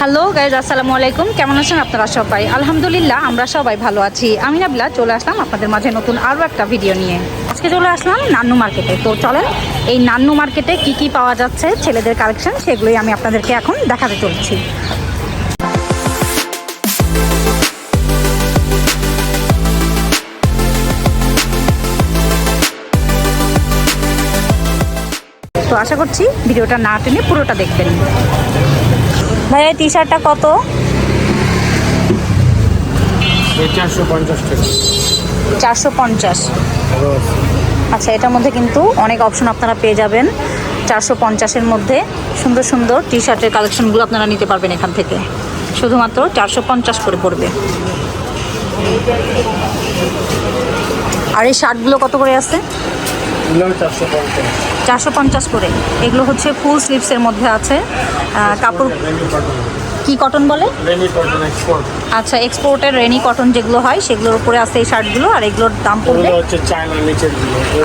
Hello guys, আসসালামু আলাইকুম। কেমন আছেন আপনারা সবাই? আলহামদুলিল্লাহ, আমরা সবাই ভালো আছি। আমি নাবিলা, চলে আসলাম আপনাদের মাঝে নতুন আরও একটা ভিডিও নিয়ে। আজকে চলে আসলাম নান্নু মার্কেটে। তো চলেন, এই নান্নু মার্কেটে কি কি পাওয়া যাচ্ছে, ছেলেদের কালেকশন, সেগুলোই আমি আপনাদেরকে এখন দেখাতে চলছি। তো আশা করছি ভিডিওটা না টেনে পুরোটা দেখবেন। ভাইয়া টি শার্টটা কত চারশো পঞ্চাশ টাকা। চারশো পঞ্চাশ। আচ্ছা এটার মধ্যে কিন্তু অনেক অপশন আপনারা পেয়ে যাবেন। চারশো পঞ্চাশের মধ্যে সুন্দর সুন্দর টি শার্টের কালেকশনগুলো আপনারা নিতে পারবেন এখান থেকে। শুধুমাত্র চারশো পঞ্চাশ করে পড়বে। আর এই শার্টগুলো কত করে আছে? চারশো পঞ্চাশ। করে। এগুলো হচ্ছে ফুল স্লিভসের মধ্যে আছে। কাপড় কি কটন বলে? আচ্ছা এক্সপোর্টের রেনি কটন যেগুলো হয় সেগুলোর উপরে আছে এই শার্টগুলো আর এগুলোর দাম পড়বে? এগুলো হচ্ছে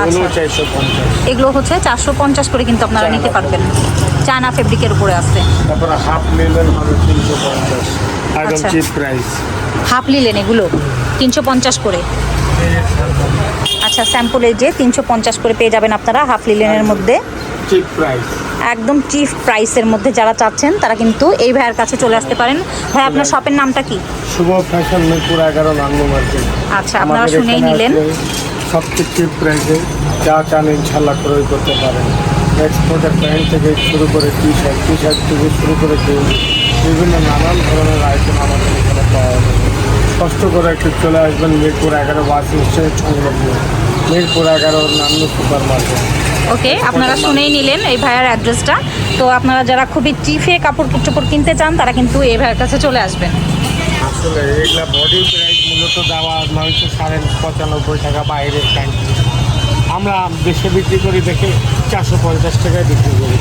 আচ্ছা। চারশো পঞ্চাশ। এগুলো হচ্ছে চারশো পঞ্চাশ করে কিন্তু আপনারা নিতে পারবেন। চায়না ফেব্রিকের উপরে আছে। হাফ একদম আচ্ছা। হাফ লিলেন এগুলো তিনশো পঞ্চাশ করে। আচ্ছা স্যাম্পলের যে তিনশো পঞ্চাশ করে পেয়ে যাবেন আপনারা হাফ লিলেনের মধ্যে। চিপ প্রাইস একদম চিপ প্রাইসের মধ্যে যারা চাচ্ছেন তারা কিন্তু এই ভাইয়ের কাছে চলে আসতে পারেন। ভাই আপনার শপের নামটা কি? শুভ ফ্যাশন মিরপুর এগারো নান্নু মার্কেট আচ্ছা আপনারা শুনেই নিলেন। সবচেয়ে চিপ প্রাইসে যা চান ইনশাল্লাহ ক্রয় করতে পারেন। এক্সপোর্টের প্যান্ট থেকে শুরু করে টি শার্ট টি শার্ট থেকে শুরু করে জিন্স বিভিন্ন নানান ধরনের আইটেম আমাদের এখানে পাওয়া যাবে। কষ্ট করে একটু চলে আসবেন মিরপুর এগারো বাস স্ট্যান্ড সংলগ্ন। মিরপুর এগারো নান্নু সুপার মার্কেট ওকে আপনারা শুনেই নিলেন এই ভাইয়ার অ্যাড্রেসটা। তো আপনারা যারা খুবই চিফে কাপড় চোপড় কিনতে চান তারা কিন্তু এই ভাইয়ের কাছে চলে আসবেন। আসলে এগুলা বডি প্রাইস মূলত দেওয়া নয়শো সাড়ে পঁচানব্বই টাকা বাইরের প্যান্ট আমরা দেশে বিক্রি করি দেখে চারশো পঞ্চাশ টাকায় বিক্রি করি।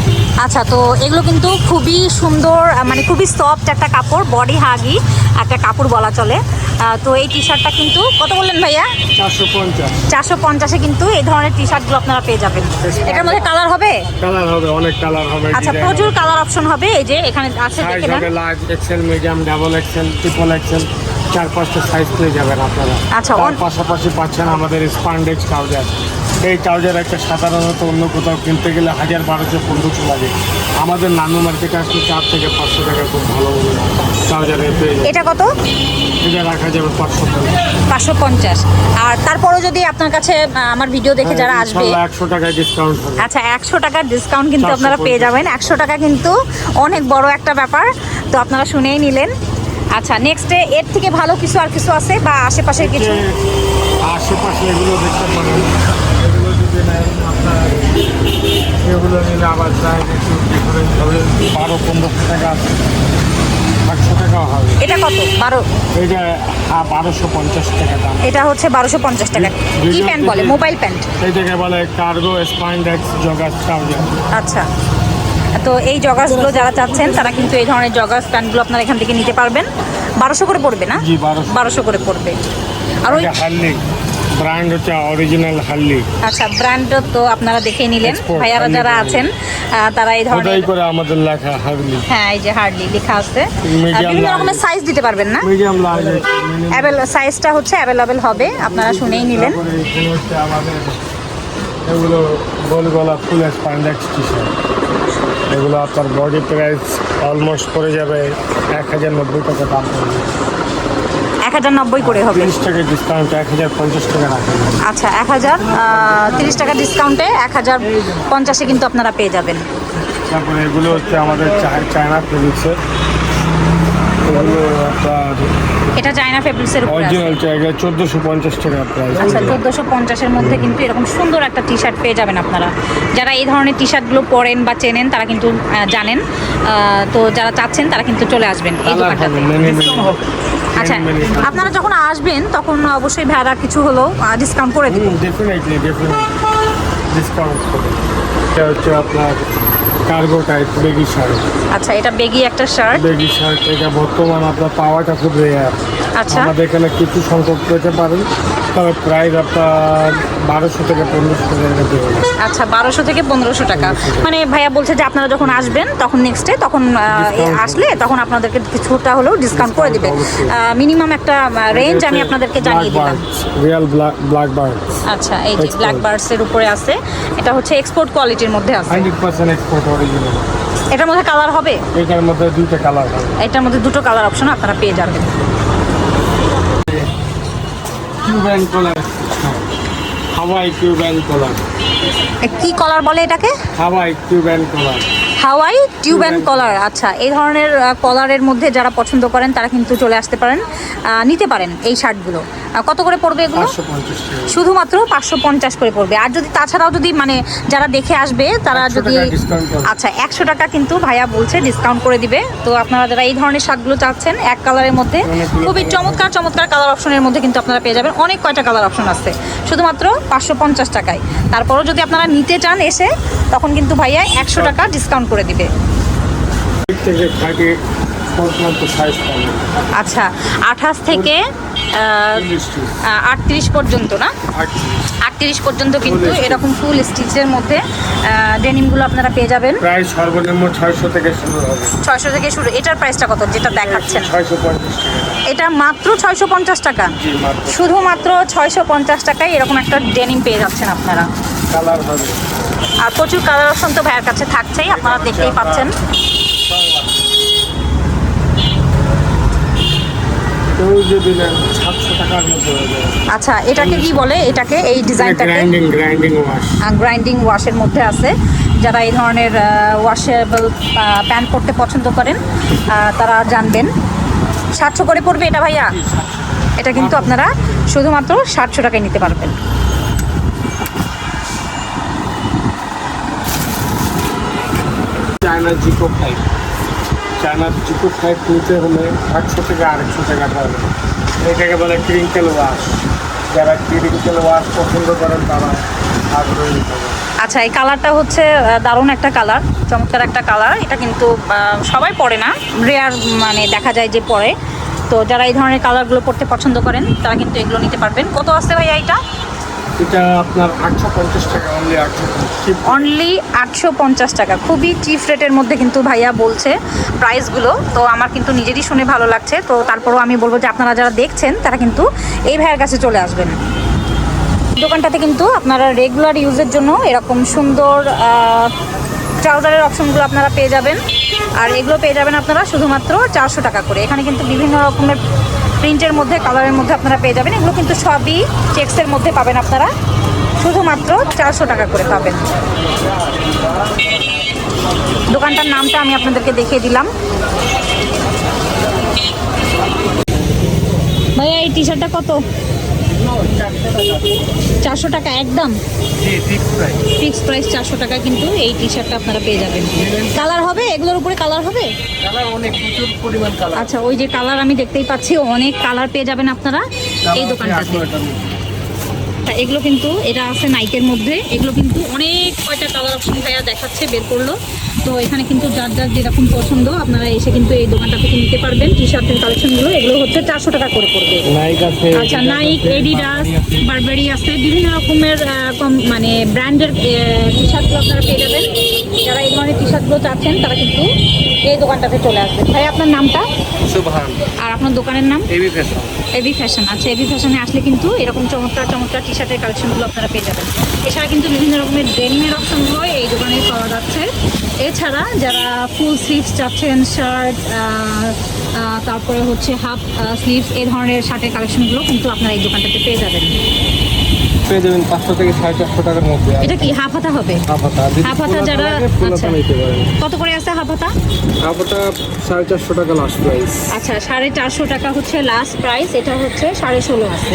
আচ্ছা তো এগুলো কিন্তু খুবই সুন্দর মানে খুবই সফট একটা কাপড় বডি হাগি একটা কাপড় বলা চলে। তো এই টি শার্টটা কিন্তু কত বললেন ভাইয়া? চারশো পঞ্চাশ। চারশো পঞ্চাশে কিন্তু এই ধরনের টি শার্টগুলো আপনারা পেয়ে যাবেন। এটার মধ্যে কালার হবে? কালার হবে অনেক কালার হবে আচ্ছা প্রচুর কালার অপশন হবে এই যে এখানে আছে দেখে large XL medium double XL triple XL চার পাঁচটা সাইজ পেয়ে যাবেন আপনারা। আচ্ছা, পাশাপাশি পাচ্ছেন আমাদের স্পান্ডেক্স ট্রাউজার এই ট্রাউজার একটা সাধারণত অন্য কোথাও কিনতে গেলে হাজার বারোশো পনেরোশো লাগে। আমাদের নানু মার্কেটে আসলে চার থেকে পাঁচশো টাকা খুব ভালো পেয়ে এটা কত? এটা রাখা যাবে পাঁচশো পাঁচশো পঞ্চাশ। আর তারপরে যদি আপনার কাছে আমার ভিডিও দেখে যারা আসবে একশো টাকায় ডিসকাউন্ট আচ্ছা একশো টাকার ডিসকাউন্ট কিন্তু আপনারা পেয়ে যাবেন। একশো টাকা কিন্তু অনেক বড় একটা ব্যাপার। তো আপনারা শুনেই নিলেন। আচ্ছা নেক্সটে এর থেকে ভালো কিছু আর কিছু আছে? বা আশেপাশের কিছু? আশেপাশে এগুলো দেখতে পারেন এগুলো যদি নেন আপনার এগুলো নিলে আবার প্রায় একটু ডিফারেন্স হবে। বারো পনেরোশো টাকা আছে আটশো টাকাও হবে। এটা কত? বারো? এটা হ্যাঁ বারোশো পঞ্চাশ টাকা দাম। এটা হচ্ছে বারোশো পঞ্চাশ টাকা। কি প্যান্ট বলে? Mobile pant? বলে কার্গো স্পাইন্ডেক্স জগাস ট্রাউজার আচ্ছা। তো এই জগাসগুলো যারা চাচ্ছেন তারা কিন্তু এই ধরনের জগাস প্যান্টগুলো আপনারা এখান থেকে নিতে পারবেন। বারোশো করে পড়বে না? বারোশো। করে পড়বে। আর ওই ব্র্যান্ড হচ্ছে অরিজিনাল হার্লি আচ্ছা ব্র্যান্ড তো আপনারা দেখে নিলেন। ভাইয়ারা যারা আছেন তারা এই ধরনের ওটাই করে আমাদের লেখা হার্লি হ্যাঁ এই যে হার্ডলি লেখা আছে। বিভিন্ন রকমের সাইজ দিতে পারবেন না? মিডিয়াম লার্জ অ্যাভেল সাইজটা হচ্ছে অ্যাভেলেবেল হবে আপনারা শুনেই নিলেন। আমাদের এগুলো গোল গলা ফুল স্পান্ডেক্স টি এগুলো আপনার বডি প্রাইস অলমোস্ট পড়ে যাবে এক হাজার নব্বই টাকা দাম পড়বে। এক হাজার নব্বই করে হবে। তিরিশ টাকা ডিসকাউন্ট এক হাজার পঞ্চাশ টাকা আচ্ছা এক হাজার তিরিশ টাকা ডিসকাউন্টে এক হাজার পঞ্চাশে কিন্তু আপনারা পেয়ে যাবেন। তারপরে এগুলো হচ্ছে আমাদের চায়না ফেব্রিক্সের এগুলো আপনার এটা চায়না ফেব্রিক্সের উপরে। অরিজিনাল জায়গা চোদ্দোশো পঞ্চাশ টাকা প্রাইস আচ্ছা চোদ্দোশো পঞ্চাশের মধ্যে কিন্তু এরকম সুন্দর একটা টি শার্ট পেয়ে যাবেন আপনারা। যারা এই ধরনের টি শার্টগুলো পরেন বা চেনেন তারা কিন্তু জানেন। তো যারা চাচ্ছেন তারা কিন্তু চলে আসবেন এই দোকানটাতে। আচ্ছা আপনারা যখন আসবেন তখন অবশ্যই ভাড়া কিছু হলেও ডিসকাউন্ট করে দিবেন। ডেফিনেটলি ডেফিনেটলি ডিসকাউন্ট করে। এটা হচ্ছে আপনার কার্গো টাইপ বেগি শার্ট আচ্ছা এটা বেগি একটা শার্ট বেগি শার্ট এটা বর্তমান আপনার পাওয়াটা খুব রেয়ার আমাদের এখানে কিছু সংখ্যক পেতে পারেন। তবে প্রাইস আপনার বারোশো থেকে পনেরোশো হবে। আচ্ছা বারোশো থেকে পনেরোশো টাকা। মানে ভাইয়া বলছে যে আপনারা যখন আসবেন তখন নেক্সটে তখন আহ, আসলে তখন আপনাদেরকে কিছুটা হলেও ডিসকাউন্ট করে দিবে। মিনিমাম একটা রেঞ্জ আমি আপনাদেরকে জানিয়ে দিলাম। রিয়াল ব্ল্যাক বার্ড আচ্ছা এই যে. ব্ল্যাক বার্ডসের উপরে আছে। এটা হচ্ছে এক্সপোর্ট কোয়ালিটির মধ্যে আছে। এক্সপোর্ট অরিজিনাল এটার মধ্যে কালার হবে? এটার মধ্যে দুইটা কালার হবে। এটার মধ্যে দুটো কালার অপশন আপনারা পেয়ে যাবেন। কিউব্যান কলার হাওয়াই কিউবেন কলার কি কলার বলে এটাকে? Hawaii Cuban collar Hawaii tube and collar আচ্ছা এই ধরনের কলারের মধ্যে যারা পছন্দ করেন তারা কিন্তু চলে আসতে পারেন নিতে পারেন এই শার্টগুলো। কত করে পড়বে এগুলো? শুধুমাত্র পাঁচশো পঞ্চাশ করে পড়বে। আর যদি তাছাড়াও যদি মানে যারা দেখে আসবে তারা যদি। আচ্ছা একশো টাকা কিন্তু ভাইয়া বলছে ডিসকাউন্ট করে দিবে। তো আপনারা যারা এই ধরনের শার্টগুলো চাচ্ছেন এক কালারের মধ্যে খুবই চমৎকার চমৎকার কালার অপশনের মধ্যে কিন্তু আপনারা পেয়ে যাবেন। অনেক কয়টা কালার অপশন আছে। শুধুমাত্র পাঁচশো পঞ্চাশ টাকায়। তারপরও যদি আপনারা নিতে চান এসে তখন কিন্তু ভাইয়া একশো টাকা ডিসকাউন্ট করে দিবে। আচ্ছা আঠাশ থেকে আটত্রিশ পর্যন্ত না? আটত্রিশ। আটত্রিশ পর্যন্ত কিন্তু এরকম ফুল স্টিচের মধ্যে ডেনিমগুলো আপনারা পেয়ে যাবেন। প্রায় সর্বনিম্ন ছয়শো থেকে শুরু হবে। ছয়শো থেকে শুরু। এটার প্রাইসটা কত যেটা দেখাচ্ছেন? ছয়শো পঞ্চাশ টাকা। এটা মাত্র ছয়শো পঞ্চাশ টাকা। শুধুমাত্র ছয়শো পঞ্চাশ টাকায় এরকম একটা ডেনিম পেয়ে যাচ্ছেন আপনারা। কালার হবে। আর প্রচুর কালার অপশন তো ভাইয়ের কাছে থাকছেই আপনারা দেখতেই পাচ্ছেন। আচ্ছা এটাকে কি বলে? এটাকে এই ডিজাইনটাকে? গ্রাইন্ডিং ওয়াশের মধ্যে আছে। যারা এই ধরনের ওয়াশেবল প্যান্ট পরতে পছন্দ করেন তারা জানবেন। সাতশো করে পড়বে এটা ভাইয়া? এটা কিন্তু আপনারা শুধুমাত্র সাতশো টাকায় নিতে পারবেন। চায়না জিকো ফাইভ চায়নার জিকো ফাইভ নিতে হলে একশো থেকে আরেকশো টাকা পাবে এটাকে বলে ক্রিঙ্কেল ওয়াশ যারা ক্রিঙ্কেল ওয়াশ পছন্দ করেন, তারা আগ্রহী আচ্ছা এই কালারটা হচ্ছে দারুণ একটা কালার, চমৎকার একটা কালার। এটা কিন্তু সবাই পরে না রেয়ার মানে দেখা যায় যে পরে। তো যারা এই ধরনের কালারগুলো পড়তে পছন্দ করেন, তারা কিন্তু এগুলো নিতে পারবেন। কত আছে ভাইয়া এটা এটা আপনার আটশো পঞ্চাশ টাকা অনলি আটশো চিপ অনলি আটশো পঞ্চাশ টাকা। খুবই চিপ রেটের মধ্যে কিন্তু ভাইয়া বলছে প্রাইসগুলো তো আমার কিন্তু নিজেরই শুনে ভালো লাগছে। তো তারপরেও আমি বলব যে আপনারা যারা দেখছেন, তারা কিন্তু এই ভাইয়ের কাছে চলে আসবেন। দোকানটাতে কিন্তু আপনারা রেগুলার ইউজের জন্য এরকম সুন্দর ট্রাউজারের অপশনগুলো আপনারা পেয়ে যাবেন। আর এগুলো পেয়ে যাবেন আপনারা শুধুমাত্র চারশো টাকা করে। এখানে কিন্তু বিভিন্ন রকমের প্রিন্টের মধ্যে, কালারের মধ্যে আপনারা পেয়ে যাবেন। এগুলো কিন্তু সবই চেক্সের মধ্যে পাবেন আপনারা। শুধুমাত্র চারশো টাকা করে পাবেন। দোকানটার নামটা আমি আপনাদেরকে দেখিয়ে দিলাম। ভাইয়া, এই টি শার্টটা কত? চারশো টাকা একদম? ফিক্সড ফিক্স প্রাইস চারশো টাকা কিন্তু এই টি শার্টটা আপনারা পেয়ে যাবেন। কালার হবে? এগুলোর উপরে কালার হবে? আচ্ছা ওই যে কালার আমি দেখতেই পাচ্ছি অনেক কালার পেয়ে যাবেন আপনারা এই দোকানটাতে। তা এগুলো কিন্তু এটা আছে নাইকের মধ্যে। এগুলো কিন্তু অনেক কয়টা কালার অপশন ভাইয়া দেখাচ্ছে বের করল। তো এখানে কিন্তু যার যার যেরকম পছন্দ আপনারা এসে কিন্তু এই দোকানটা থেকে নিতে পারবেন। টি শার্টের কালেকশনগুলো এগুলো হচ্ছে চারশো টাকা করে পড়বে। আচ্ছা নাইক এডিডাস বারবেরি আছে। বিভিন্ন রকমের কম- মানে ব্র্যান্ডের টি শার্টগুলো আপনারা পেয়ে যাবেন। যারা এই ধরনের টি শার্টগুলো চাচ্ছেন তারা কিন্তু এই দোকানটাতে চলে আসবেন। ভাই আপনার নামটা? সুবহান। আপনার দোকানের নাম? এবি ফ্যাশন এবি ফ্যাশন আচ্ছা এবি ফ্যাশনে আসলে কিন্তু এরকম চমৎকার চমৎকার টি শার্টের কালেকশনগুলো আপনারা পেয়ে যাবেন। এছাড়া কিন্তু বিভিন্ন রকমের ড্রেনিংয়ের অপশনগুলো এই দোকানে পাওয়া যাচ্ছে। এছাড়া যারা ফুল স্লিভস চাচ্ছেন শার্ট তারপরে হচ্ছে হাফ স্লিভস এই ধরনের শার্টের কালেকশনগুলো কিন্তু আপনারা এই দোকানটাতে পেয়ে যাবেন। পেয়ে যাবেন পাঁচশো থেকে সাড়ে চারশো টাকার মধ্যে। এটা কি হাফ হাতা হবে হাফ হাতা ফুল হাতা যারা হাতা আচ্ছা। কত করে আছে হাফ হাতা হাফাতা সাড়ে চারশো টাকা লাস্ট প্রাইস আচ্ছা সাড়ে চারশো টাকা হচ্ছে লাস্ট প্রাইস এটা হচ্ছে সাড়ে ষোলো আছে।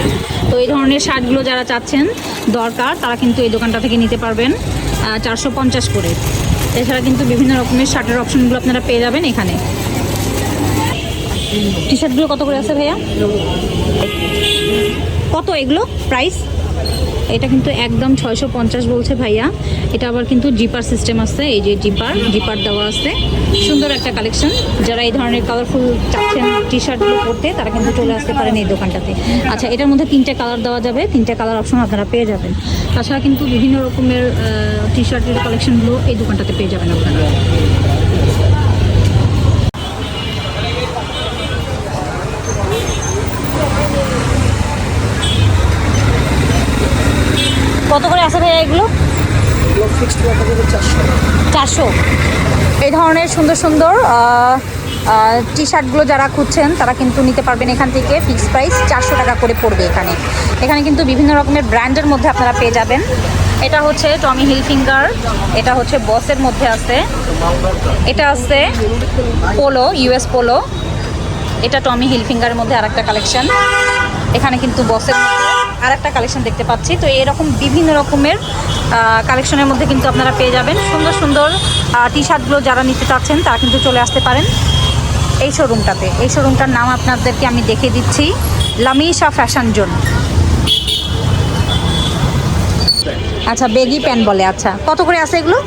তো এই ধরনের শার্টগুলো যারা চাচ্ছেন দরকার তারা কিন্তু এই দোকানটা থেকে নিতে পারবেন চারশো পঞ্চাশ করে। এছাড়া কিন্তু বিভিন্ন রকমের শার্টের অপশনগুলো আপনারা পেয়ে যাবেন এখানে। টি শার্টগুলো কত করে আছে ভাইয়া? কত এগুলো প্রাইস এটা কিন্তু একদম ছয়শো পঞ্চাশ বলছে ভাইয়া। এটা আবার কিন্তু জিপার সিস্টেম আছে, এই যে জিপার জিপার দেওয়া আছে। সুন্দর একটা কালেকশন যারা এই ধরনের কালারফুল চাচ্ছেন টি শার্টগুলো পরতে, তারা কিন্তু চলে আসতে পারেন এই দোকানটাতে। আচ্ছা এটার মধ্যে তিনটে কালার দেওয়া যাবে। তিনটে কালার অপশন আপনারা পেয়ে যাবেন। তাছাড়া কিন্তু বিভিন্ন রকমের টি শার্টের কালেকশনগুলো এই দোকানটাতে পেয়ে যাবেন আপনারা। কত করে আছে ভাইয়া এগুলো? চারশো। এই ধরনের সুন্দর সুন্দর টি শার্টগুলো যারা খুঁজছেন, তারা কিন্তু নিতে পারবেন এখান থেকে ফিক্স প্রাইস চারশো টাকা করে পড়বে এখানে। এখানে কিন্তু বিভিন্ন রকমের ব্র্যান্ডের মধ্যে আপনারা পেয়ে যাবেন। এটা হচ্ছে টমি হিলফিঙ্গার এটা হচ্ছে বসের মধ্যে আছে। এটা আছে পোলো ইউএস পোলো এটা টমি হিলফিঙ্গারের মধ্যে আরেকটা কালেকশন এখানে কিন্তু বসের আর একটা কালেকশন দেখতে পাচ্ছি। তো এরকম বিভিন্ন রকমের কালেকশনের মধ্যে কিন্তু আপনারা পেয়ে যাবেন। সুন্দর সুন্দর টি শার্টগুলো যারা নিতে চাচ্ছেন তারা কিন্তু চলে আসতে পারেন এই শোরুমটাতে এই শোরুমটার নাম আপনাদেরকে আমি দেখিয়ে দিচ্ছি। লামিশা ফ্যাশন জোন আচ্ছা বেগি প্যান্ট বলে আচ্ছা। কত করে আছে এগুলো?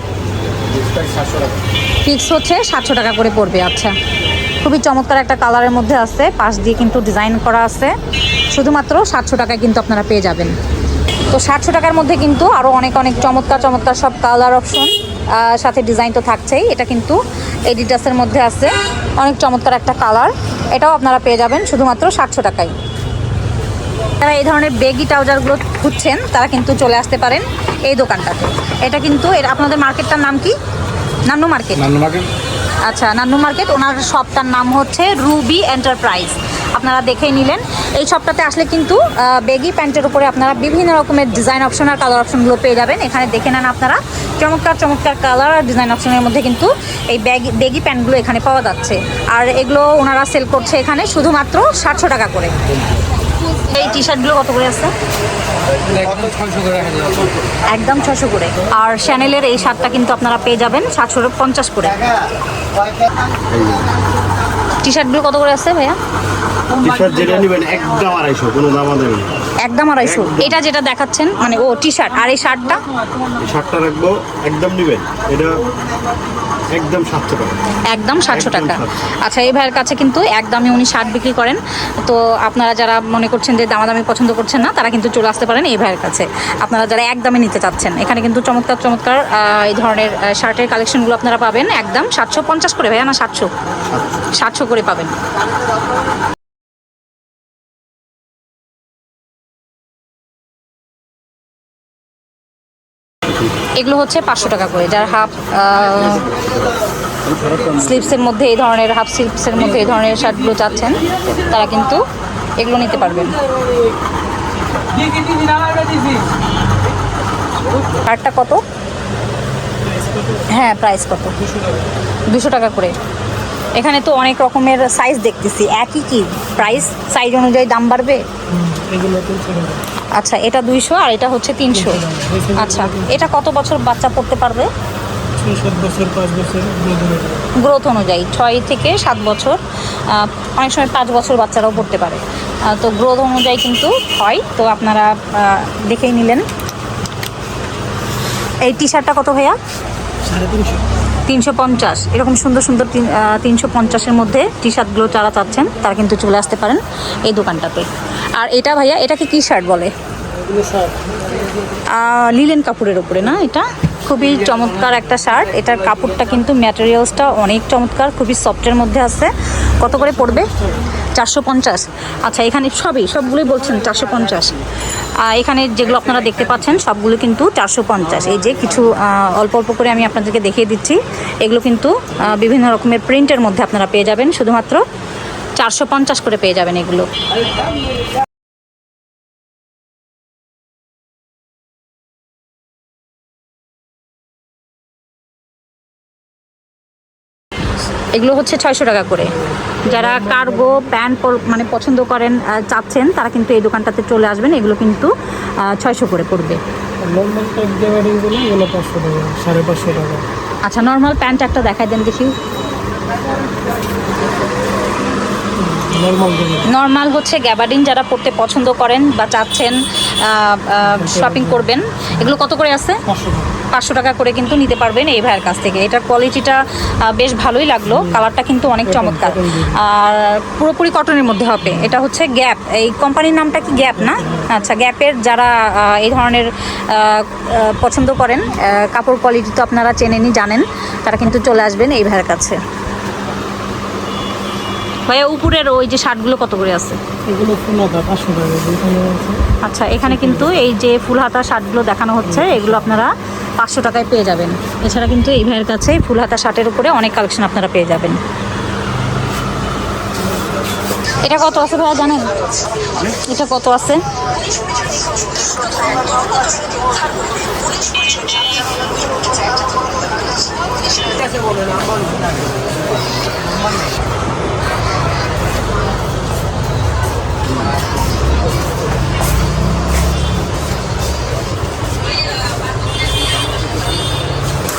ফিক্স হচ্ছে সাতশো টাকা করে পড়বে আচ্ছা। খুবই চমৎকার একটা কালারের মধ্যে আছে। পাশ দিয়ে কিন্তু ডিজাইন করা আছে। শুধুমাত্র সাতশো টাকায় কিন্তু আপনারা পেয়ে যাবেন। তো সাতশো টাকার মধ্যে কিন্তু আরও অনেক অনেক চমৎকার চমৎকার সব কালার অপশন সাথে ডিজাইন তো থাকছেই। এটা কিন্তু এডিটাসের মধ্যে আছে। অনেক চমৎকার একটা কালার। এটাও আপনারা পেয়ে যাবেন শুধুমাত্র সাতশো টাকায়। যারা এই ধরনের বেগি ট্রাউজারগুলো খুঁজছেন, তারা কিন্তু চলে আসতে পারেন এই দোকানটাতে। এটা কিন্তু এর, আপনাদের মার্কেটটার নাম কি? নান্নু মার্কেট। নান্নুমাকে আচ্ছা নান্নু মার্কেট, ওনার শপটার নাম হচ্ছে রুবি এন্টারপ্রাইজ। আপনারা দেখেই নিলেন। এই শপটাতে আসলে কিন্তু বেগি প্যান্টের উপরে আপনারা বিভিন্ন রকমের ডিজাইন অপশন আর কালার অপশনগুলো পেয়ে যাবেন। এখানে দেখে নেন আপনারা, চমৎকার চমৎকার কালার আর ডিজাইন অপশনের মধ্যে কিন্তু এই ব্যাগি বেগি প্যান্টগুলো এখানে পাওয়া যাচ্ছে। আর এগুলো ওনারা সেল করছে এখানে শুধুমাত্র সাতশো টাকা করে। এই টি শার্টগুলো কত করে আছে? একদম ছশো করে আর শ্যানেলের এই শার্টটা কিন্তু আপনারা পেয়ে যাবেন সাতশো পঞ্চাশ করে। টি শার্টগুলো কত করে আছে ভাইয়া? টি শার্ট যেটা নেবেন একদম আড়াইশো কোনো দাম দেবেন না একদম আড়াইশো। এটা যেটা দেখাচ্ছেন মানে ও টি শার্ট আর এই শার্টটা? শার্টটা রাখব একদম নেবেন। এটা একদম সাতশো টাকা। একদম সাতশো টাকা। আচ্ছা এই ভাইয়ের কাছে কিন্তু একদমই উনি শার্ট বিক্রি করেন। তো আপনারা যারা মনে করছেন যে দামাদামি পছন্দ করছেন না তারা কিন্তু চলে আসতে পারেন এই ভাইয়ের কাছে। আপনারা যারা একদমে নিতে চাচ্ছেন এখানে কিন্তু চমৎকার চমৎকার এই ধরনের শার্টের কালেকশনগুলো আপনারা পাবেন। একদম সাতশো পঞ্চাশ করে ভাইয়া না সাতশো। সাতশো করে পাবেন। এগুলো হচ্ছে পাঁচশো টাকা করে, যার হাফ স্লিপসের মধ্যে এই ধরনের, হাফ স্লিপসের মধ্যে এই ধরনের শার্টগুলো চাচ্ছেন, তারা কিন্তু এগুলো নিতে পারবেন। শার্টটা কত? হ্যাঁ প্রাইস কত? দুশো টাকা করে। এখানে তো অনেক রকমের সাইজ দেখতেছি। একই কি? প্রাইস সাইজ অনুযায়ী দাম বাড়বে? আচ্ছা এটা দুইশো আর এটা হচ্ছে তিনশো। আচ্ছা এটা কত বছর বাচ্চা পড়তে পারবে? গ্রোথ অনুযায়ী। ছয় থেকে সাত বছর। অনেক সময় পাঁচ বছর বাচ্চারাও পড়তে পারে। তো গ্রোথ অনুযায়ী কিন্তু হয়। তো আপনারা দেখেই নিলেন। এই টি শার্টটা কত ভাইয়া? সাড়ে তিনশো। তিনশো পঞ্চাশ। এরকম সুন্দর সুন্দর তিনশো পঞ্চাশের মধ্যে টি শার্টগুলো যারা চাচ্ছেন, তারা কিন্তু চলে আসতে পারেন এই দোকানটাতে। আর এটা ভাইয়া, এটাকে কি শার্ট বলে? লিলেন কাপড়ের উপরে না এটা? খুবই চমৎকার একটা শার্ট এটার কাপড়টা কিন্তু ম্যাটেরিয়ালসটা অনেক চমৎকার, খুবই সফটের মধ্যে আছে। কত করে পড়বে? চারশো পঞ্চাশ। আচ্ছা এখানে সবই, সবগুলোই বলছেন চারশো পঞ্চাশ। এখানে যেগুলো আপনারা দেখতে পাচ্ছেন, সবগুলো কিন্তু চারশো পঞ্চাশ। এই যে কিছু অল্প অল্প করে আমি আপনাদেরকে দেখিয়ে দিচ্ছি। এগুলো কিন্তু বিভিন্ন রকমের প্রিন্টের মধ্যে আপনারা পেয়ে যাবেন, শুধুমাত্র চারশো পঞ্চাশ করে পেয়ে যাবেন এগুলো। এগুলো হচ্ছে ছয়শো টাকা করে। যারা কার্গো প্যান্ট মানে পছন্দ করেন চাচ্ছেন তারা কিন্তু এই দোকানটাতে চলে আসবেন। এগুলো কিন্তু ছয়শো করে পড়বে। আচ্ছা নর্মাল প্যান্ট একটা দেখাই দেন দেখি। নর্মাল নর্মাল হচ্ছে গ্যাবার্ডিন যারা পড়তে পছন্দ করেন বা চাচ্ছেন। শপিং করবেন। এগুলো কত করে আছে? পাঁচশো টাকা করে কিন্তু নিতে পারবেন এই ভাইয়ের কাছ থেকে। এটার কোয়ালিটিটা বেশ ভালোই লাগল। কালারটা কিন্তু অনেক চমৎকার। আর পুরোপুরি কটনের মধ্যে হবে। এটা হচ্ছে গ্যাপ এই কোম্পানির নামটা কি গ্যাপ না? আচ্ছা গ্যাপের যারা এই ধরনের পছন্দ করেন কাপড় কোয়ালিটি তো আপনারা চেনেনই জানেন তারা কিন্তু চলে আসবেন এই ভাইয়ের কাছে। ভাইয়া উপরের ওই যে শার্টগুলো কত করে আছে? এগুলো পনেরো পাঁচশো টাকা আচ্ছা এখানে কিন্তু এই যে ফুল হাতা শার্টগুলো দেখানো হচ্ছে এগুলো আপনারা পাঁচশো টাকায় পেয়ে যাবেন। এছাড়া কিন্তু এই ভাইয়ের কাছে ফুল হাতা শার্টের উপরে অনেক কালেকশন আপনারা পেয়ে যাবেন। এটা কত আছে ভাইয়া জানেন? এটা কত আছে?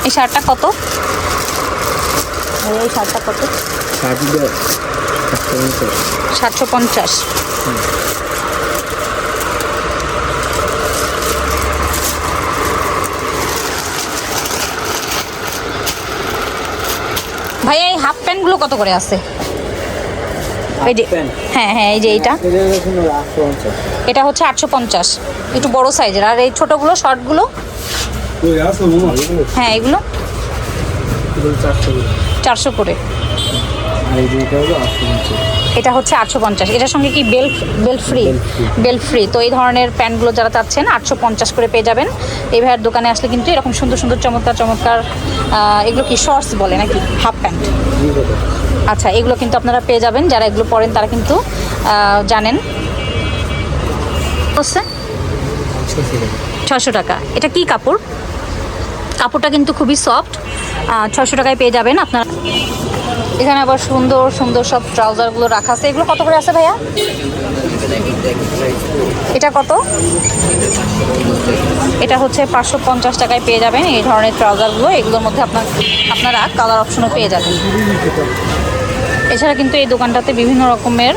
এই শার্টটা কত? এই শার্টটা কত? সাতশো পঞ্চাশ। ভাইয়া এই হাফ প্যান্টগুলো কত করে আছে? এই যে হ্যাঁ হ্যাঁ এই যে এইটা। এটা হচ্ছে আটশো পঞ্চাশ। একটু বড় সাইজের। আর এই ছোটোগুলো শর্টগুলো? হ্যাঁ? এগুলো? চারশো করে। এটা হচ্ছে আটশো পঞ্চাশ। এটার সঙ্গে কি belt belt free? Belt free. তো এই ধরনের প্যান্টগুলো যারা চাচ্ছেন আটশো পঞ্চাশ করে পেয়ে যাবেন। এই ভাইয়ের দোকানে আসলে কিন্তু এরকম সুন্দর সুন্দর চমৎকার চমৎকার এগুলো কি শর্টস বলে নাকি? হাফ প্যান্ট আচ্ছা এগুলো কিন্তু আপনারা পেয়ে যাবেন। যারা এগুলো পরেন তারা কিন্তু জানেন। হচ্ছে? ছশো টাকা। এটা কি কাপড়? কাপড়টা কিন্তু খুবই সফট ছশো টাকায় পেয়ে যাবেন আপনারা। এখানে আবার সুন্দর সুন্দর সব ট্রাউজারগুলো রাখা আছে। এগুলো কত করে আছে ভাইয়া? এটা কত? এটা হচ্ছে পাঁচশো পঞ্চাশ টাকায় পেয়ে যাবেন এই ধরনের ট্রাউজারগুলো। এগুলোর মধ্যে আপনার, আপনারা কালার অপশনও পেয়ে যাবেন। এছাড়া কিন্তু এই দোকানটাতে বিভিন্ন রকমের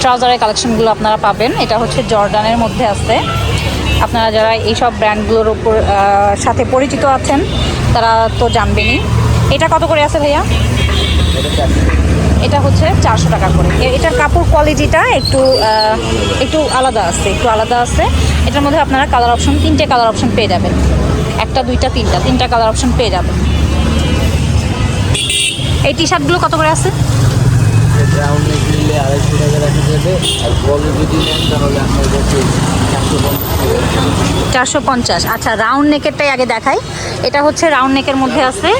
ট্রাউজারের কালেকশনগুলো আপনারা পাবেন। এটা হচ্ছে জর্ডানের মধ্যে আছে। আপনারা যারা এইসব ব্র্যান্ডগুলোর উপর সাথে পরিচিত আছেন, তারা তো জানবেনই। এটা কত করে আছে ভাইয়া? এটা হচ্ছে চারশো টাকা করে। এটার কাপড় কোয়ালিটিটা একটু একটু আলাদা আছে, একটু আলাদা আছে। এটার মধ্যে আপনারা কালার অপশন, তিনটে কালার অপশন পেয়ে যাবেন। একটা, দুইটা, তিনটা তিনটা কালার অপশন পেয়ে যাবেন। এই টি শার্টগুলো কত করে আছে? নিলে আড়াইশো টাকা রাখা যাবে। আর বল যদি নেন তাহলে আপনার কাছে চারশো পঞ্চাশ। আচ্ছা রাউন্ড নেকেরটাই আগে দেখাই। এটা হচ্ছে রাউন্ড নেকের মধ্যে আছে।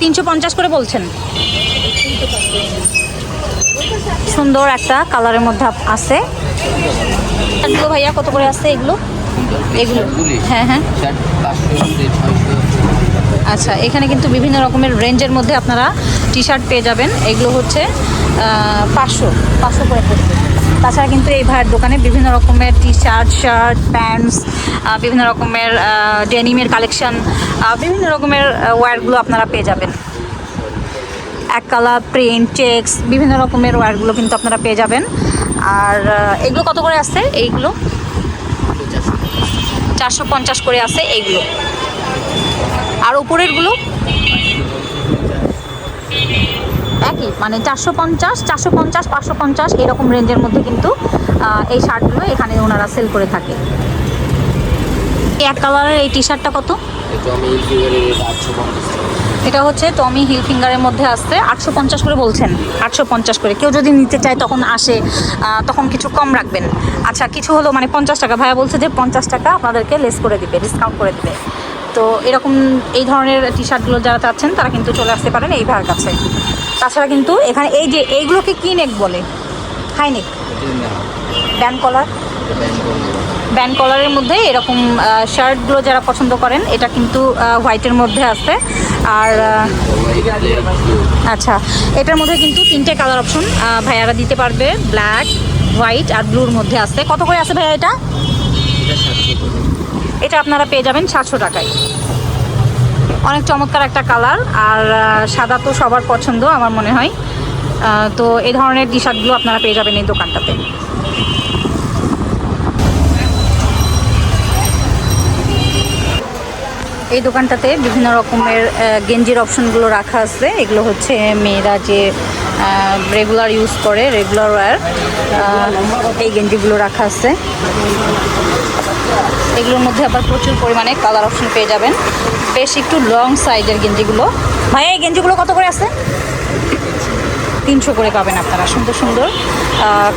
তিনশো পঞ্চাশ করে বলছেন। সুন্দর একটা কালারের মধ্যে আছে। এগুলো ভাইয়া কত করে আছে এগুলো? এগুলো। হ্যাঁ হ্যাঁ। আচ্ছা এখানে কিন্তু বিভিন্ন রকমের রেঞ্জের মধ্যে আপনারা টি শার্ট পেয়ে যাবেন। এগুলো হচ্ছে পাঁচশো পাঁচশো করে পড়বে তাছাড়া কিন্তু এই ভাইয়ের দোকানে বিভিন্ন রকমের টি শার্ট শার্ট প্যান্টস বিভিন্ন রকমের ডেনিমের কালেকশন বিভিন্ন রকমের ওয়্যারগুলো আপনারা পেয়ে যাবেন। এক কালার প্রিন্ট চেক্স বিভিন্ন রকমের ওয়্যারগুলো কিন্তু আপনারা পেয়ে যাবেন। আর এগুলো কত করে আছে এইগুলো? চারশো পঞ্চাশ করে আছে এইগুলো। আর উপরেরগুলো? একই। মানে চারশো পঞ্চাশ চারশো পঞ্চাশ পাঁচশো পঞ্চাশ এরকম রেঞ্জের মধ্যে কিন্তু এই শার্টগুলো এখানে ওনারা সেল করে থাকে। এক কালারের এই টি শার্টটা কত এটা হচ্ছে টমি হিল ফিঙ্গারের মধ্যে আসছে। আটশো পঞ্চাশ করে বলছেন। আটশো পঞ্চাশ করে। কেউ যদি নিতে চায় তখন আসে তখন কিছু কম রাখবেন। আচ্ছা কিছু হলো মানে পঞ্চাশ টাকা। ভাইয়া বলছে যে পঞ্চাশ টাকা আপনাদেরকে লেস করে দিবে ডিসকাউন্ট করে দিবে। তো এরকম এই ধরনের টি শার্টগুলো যারা চাচ্ছেন তারা কিন্তু চলে আসতে পারেন এই ভাইয়ের কাছে। তাছাড়া কিন্তু এখানে এই যে এইগুলোকে কি নেক বলে? High neck ban collar band কলারের মধ্যে এরকম শার্টগুলো যারা পছন্দ করেন, এটা কিন্তু হোয়াইটের মধ্যে আছে। আর আচ্ছা এটার মধ্যে কিন্তু তিনটে কালার অপশন ভাইয়ারা দিতে পারবে ব্ল্যাক হোয়াইট আর ব্লুর মধ্যে আছে। কত করে আছে ভাইয়া এটা? এটা আপনারা পেয়ে যাবেন সাতশো টাকায়। অনেক চমৎকার একটা কালার আর সাদা তো সবার পছন্দ আমার মনে হয়। তো এ ধরনের টি শার্টগুলো আপনারা পেয়ে যাবেন এই দোকানটাতে। এই দোকানটাতে বিভিন্ন রকমের গেঞ্জির অপশনগুলো রাখা আছে। এগুলো হচ্ছে মেয়েরা যে রেগুলার ইউজ করে রেগুলার ওয়্যার এই গেঞ্জিগুলো রাখা আছে। এগুলোর মধ্যে আবার প্রচুর পরিমাণে কালার অপশন পেয়ে যাবেন। বেশ একটু লং সাইজের গেঞ্জিগুলো। ভাইয়া, এই গেঞ্জিগুলো কত করে আছে? তিনশো করে পাবেন আপনারা, সুন্দর সুন্দর।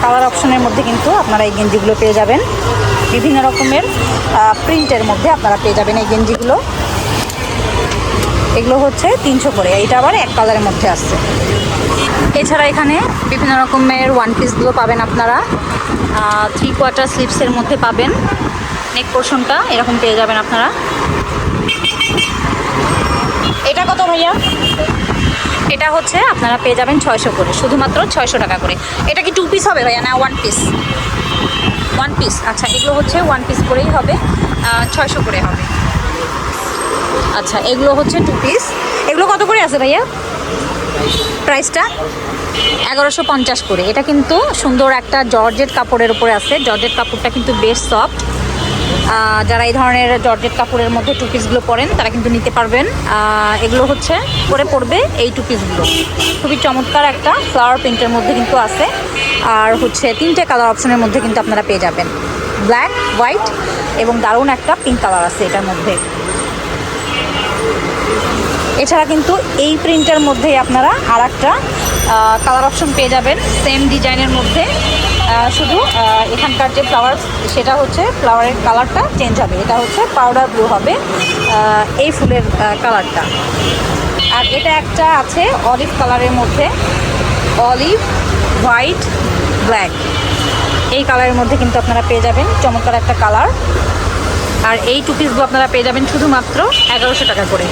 কালার অপশনের মধ্যে কিন্তু আপনারা এই গেঞ্জিগুলো পেয়ে যাবেন। বিভিন্ন রকমের প্রিন্টের মধ্যে আপনারা পেয়ে যাবেন এই গেঞ্জিগুলো। এগুলো হচ্ছে তিনশো করে, এইটা আবার এক কালারের মধ্যে আসছে এছাড়া এখানে বিভিন্ন রকমের ওয়ান পিসগুলো পাবেন আপনারা। থ্রি কোয়ার্টার স্লিপসের মধ্যে পাবেন। নেক পোর্শনটা এরকম পেয়ে যাবেন আপনারা। এটা কত ভাইয়া? এটা হচ্ছে আপনারা পেয়ে যাবেন ছয়শো করে, শুধুমাত্র ছয়শো টাকা করে। এটা কি টু পিস হবে ভাইয়া না ওয়ান পিস ওয়ান পিস আচ্ছা এগুলো হচ্ছে ওয়ান পিস করেই হবে। ছয়শো করে হবে। আচ্ছা এগুলো হচ্ছে টু পিস এগুলো কত করে আছে ভাইয়া? প্রাইসটা এগারোশো পঞ্চাশ করে। এটা কিন্তু সুন্দর একটা জর্জেট কাপড়ের উপরে আছে। জর্জেট কাপড়টা কিন্তু বেশ সফট যারা এই ধরনের জর্জেট কাপড়ের মধ্যে টু পিসগুলো পরেন, তারা কিন্তু নিতে পারবেন। এগুলো হচ্ছে পরে পড়বে এই টু পিসগুলো খুবই চমৎকার একটা ফ্লাওয়ার প্রিন্টের মধ্যে কিন্তু আছে। আর হচ্ছে তিনটে কালার অপশনের মধ্যে কিন্তু আপনারা পেয়ে যাবেন। ব্ল্যাক হোয়াইট এবং দারুণ একটা পিঙ্ক কালার আছে এটার মধ্যে। এছাড়া কিন্তু এই প্রিন্টের মধ্যেই আপনারা আর একটা কালার অপশন পেয়ে যাবেন সেম ডিজাইনের মধ্যে। শুধু এখানকার যে ফ্লাওয়ার সেটা হচ্ছে ফ্লাওয়ারের কালারটা চেঞ্জ হবে। এটা হচ্ছে পাউডার ব্লু হবে এই ফুলের কালারটা আর এটা একটা আছে অলিভ কালারের মধ্যে। অলিভ হোয়াইট ব্ল্যাক এই কালারের মধ্যে কিন্তু আপনারা পেয়ে যাবেন চমৎকার একটা কালার আর এই টু পিসগুলো আপনারা পেয়ে যাবেন শুধুমাত্র এগারোশো টাকা করে।